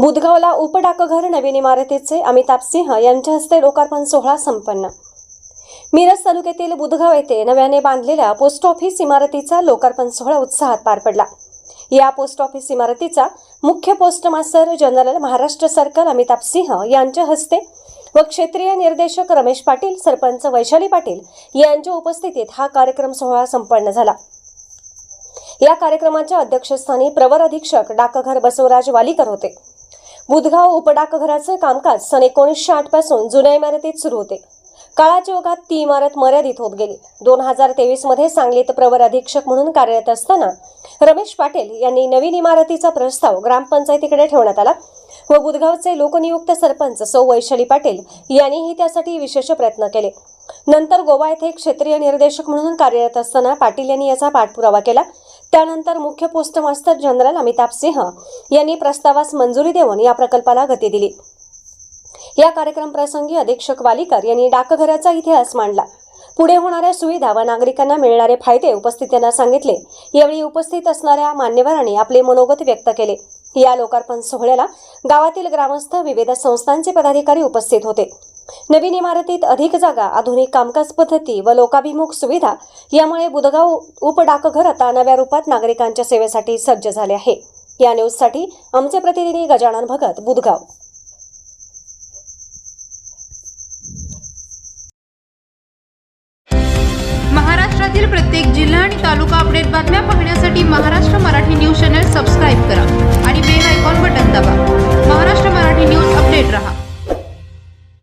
बुधगावला उपडाकघर नवीन इमारतीचे अमिताभ सिंह यांच्या हस्ते लोकार्पण सोहळा संपन्न. मिरज तालुक्यातील बुधगाव येथे नव्याने बांधलेल्या पोस्ट ऑफिस इमारतीचा लोकार्पण सोहळा उत्साहात पार पडला. या पोस्ट ऑफिस इमारतीचा मुख्य post master general Maharashtra circle Amitabh Singh यांच्या हस्ते व क्षेत्रीय निर्देशक रमेश पाटील सरपंच वैशाली पाटील यांच्या उपस्थितीत हा कार्यक्रम सोहळा संपन्न झाला. या कार्यक्रमाच्या अध्यक्षस्थानी प्रवर अधीक्षक डाकघर बसवराज वालीकर होते. बुधगाव उपडाकघराचे कामकाज सन एकोणीसशे आठपासून जुन्या इमारतीत सुरू होते. काळाच्या ओघात ती इमारत मर्यादित होत गेली. दोन हजार तेवीसमध्ये सांगलीत प्रवर अधीक्षक म्हणून कार्यरत असताना रमेश पाटील यांनी नवीन इमारतीचा प्रस्ताव ग्रामपंचायतीकडे ठेवण्यात आला व बुधगावचे लोकनियुक्त सरपंच सौ वैशाली पाटील यांनीही त्यासाठी विशेष प्रयत्न केले. नंतर गोवा येथे क्षेत्रीय निर्देशक म्हणून कार्यरत असताना पाटील यांनी याचा पाठपुरावा केला. त्यानंतर मुख्य पोस्टमास्टर जनरल अमिताभ सिंह यांनी प्रस्तावास मंजुरी देऊन या प्रकल्पाला गती दिली. या कार्यक्रम प्रसंगी अधीक्षक वालीकर यांनी डाकघराचा इतिहास मांडला. पुढे होणाऱ्या सुविधा व नागरिकांना मिळणारे फायदे उपस्थितांना सांगितले. यावेळी उपस्थित असणाऱ्या मान्यवरांनी आपले मनोगत व्यक्त केले. या लोकार्पण सोहळ्याला गावातील ग्रामस्थ विविध संस्थांचे पदाधिकारी उपस्थित होते. नवीन इमारतीत अधिक जागा आधुनिक कामकाज पद्धती व लोकाभिमुख सुविधा यामुळे बुधगाव उपडाकघर आता नव्या रूपात नागरिकांच्या सेवेसाठी सज्ज झाले आहे. या न्यूजसाठी आमचे प्रतिनिधी गजानन भगत बुधगाव महाराष्ट्रातील प्रत्येक जिल्हा आणि तालुका अपडेट बातम्या पाहण्यासाठी Maharashtra Marathi news channel subscribe करा.